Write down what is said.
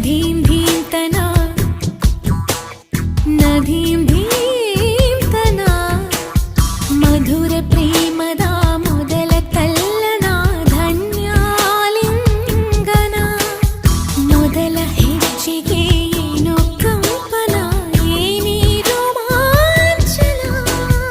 नदीं भीं तना नदीं भीं तना मधुरप्रिय